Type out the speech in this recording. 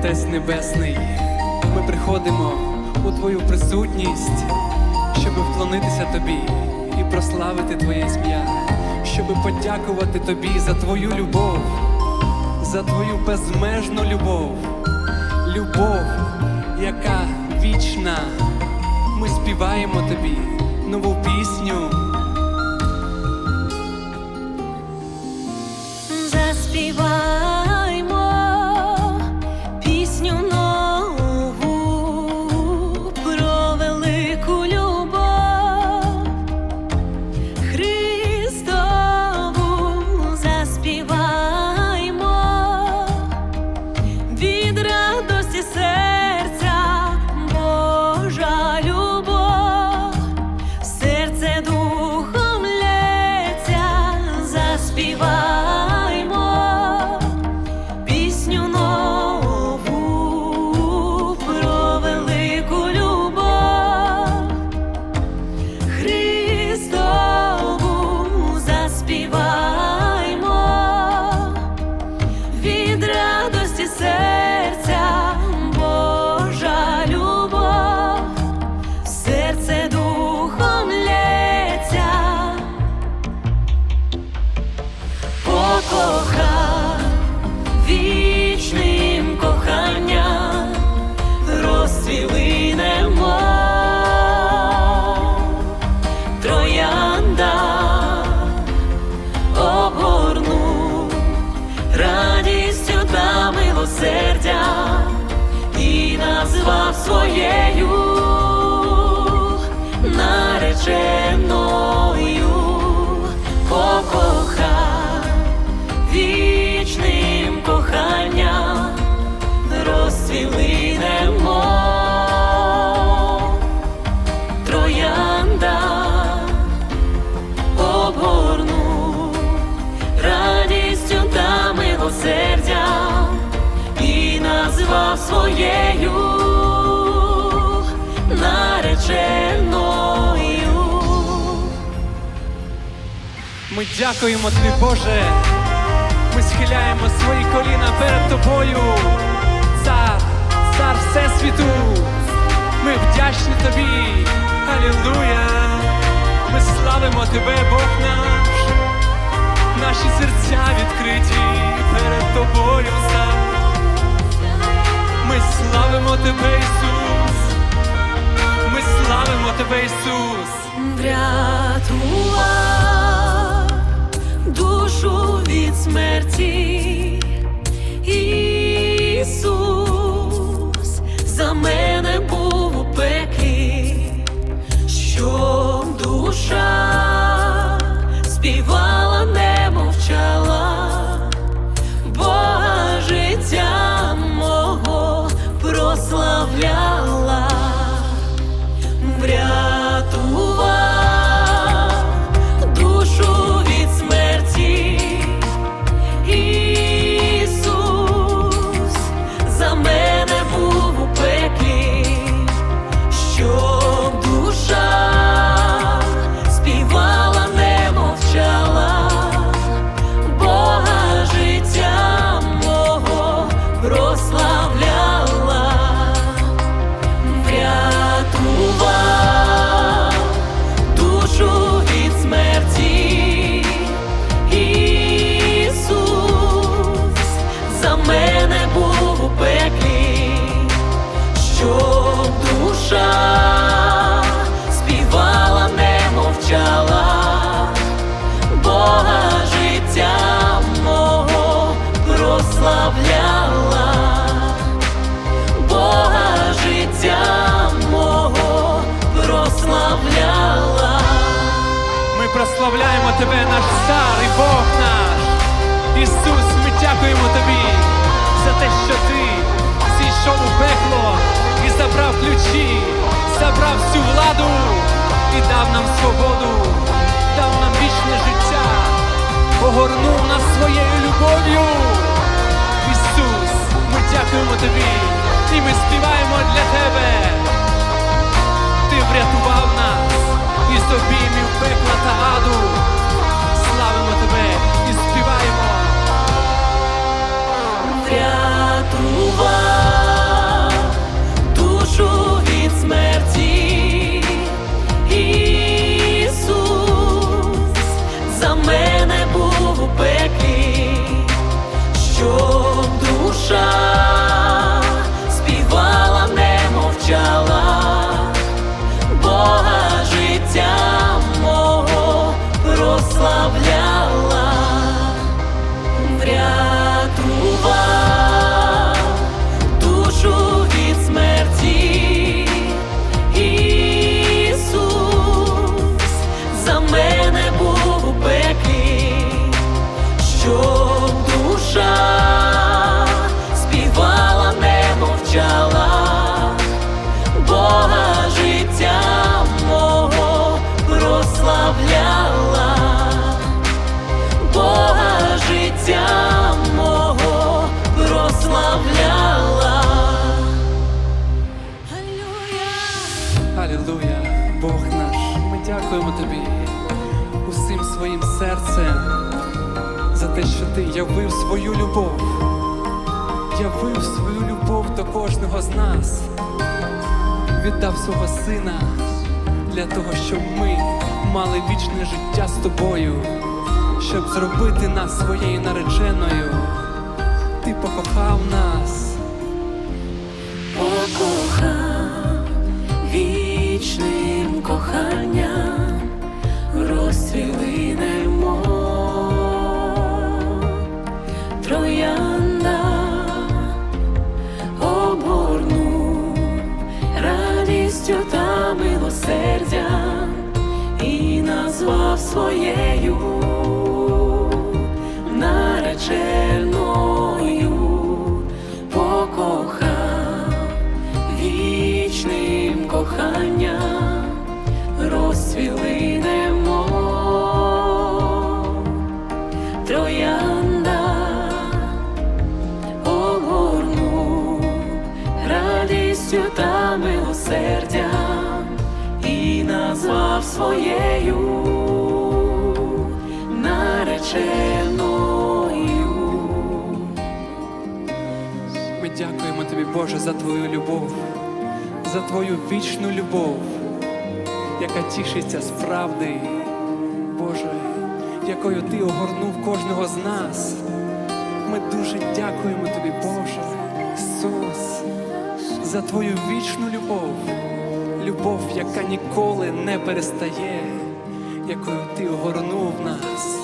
Отець Небесний, ми приходимо у Твою присутність, щоб вклонитися Тобі і прославити Твоє ім'я, щоб подякувати Тобі за Твою любов, за Твою безмежну любов, любов, яка вічна. Ми співаємо Тобі нову пісню. Заспіваймо своєю нареченою. Покохав вічним коханням розцвіли немов троянда обгорну радістю та милосердя і назвав своєю нареченою. Ми дякуємо Тобі, Боже. Ми схиляємо свої коліна перед Тобою. Цар, цар Всесвіту. Ми вдячні Тобі. Алілуя. Ми славимо Тебе, Бог наш. Наші серця відкриті перед Тобою. Тебе, Ісус. врятував душу від смерті. Тебе, наш цар і Бог наш. Ісус, ми дякуємо Тобі за те, що Ти зійшов у пекло і забрав ключі, забрав всю владу і дав нам свободу, дав нам вічне життя, огорнув нас своєю любов'ю. Ісус, ми дякуємо Тобі і ми тобі усім своїм серцем за те, що ти явив свою любов, явив свою любов до кожного з нас, віддав свого сина для того, щоб ми мали вічне життя з тобою, щоб зробити нас своєю нареченою. Ти покохав нас. Назвав своєю нареченою покохав вічним коханням розцвіли троянда огорнув радістю та милосердям. і назвав своєю нареченою. Ми дякуємо тобі, Боже, за твою любов, за твою вічну любов, яка тішиться з правди, Боже, якою ти огорнув кожного з нас. Ми дуже дякуємо тобі, Боже, Ісус, за твою вічну любов, любов, яка ніколи не перестає, якою ти огорнув нас.